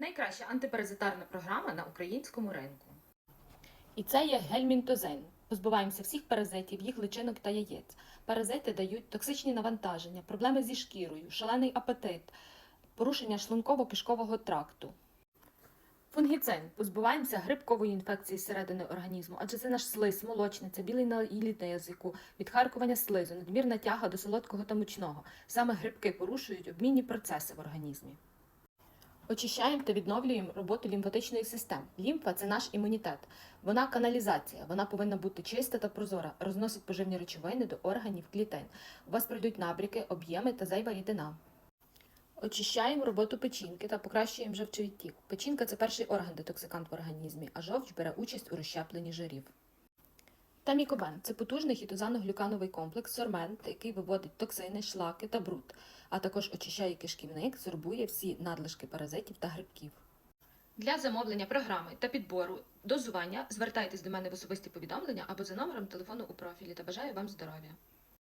Найкраща антипаразитарна програма на українському ринку. І це є гельмінтозин. Позбуваємося всіх паразитів, їх личинок та яєць. Паразити дають токсичні навантаження, проблеми зі шкірою, шалений апетит, порушення шлунково-кишкового тракту. Фунгіцин. Позбуваємося грибкової інфекції зсередини організму, адже це наш слиз, молочниця, білий наліт на язику, відхаркування слизу, надмірна тяга до солодкого та мучного. Саме грибки порушують обмінні процеси в організмі. Очищаємо та відновлюємо роботу лімфатичної системи. Лімфа це наш імунітет. Вона каналізація, вона повинна бути чиста та прозора, розносить поживні речовини до органів клітин. У вас пройдуть набряки, об'єми та зайва рідина. Очищаємо роботу печінки та покращуємо жовчовідтік. Печінка це перший орган детоксикант в організмі, а жовч бере участь у розщепленні жирів. Тамікобен це потужний хітозано-глюкановий комплекс сормент, який виводить токсини, шлаки та бруд, а також очищає кишківник, сорбує всі надлишки паразитів та грибків. Для замовлення програми та підбору дозування звертайтесь до мене в особисті повідомлення або за номером телефону у профілі та бажаю вам здоров'я.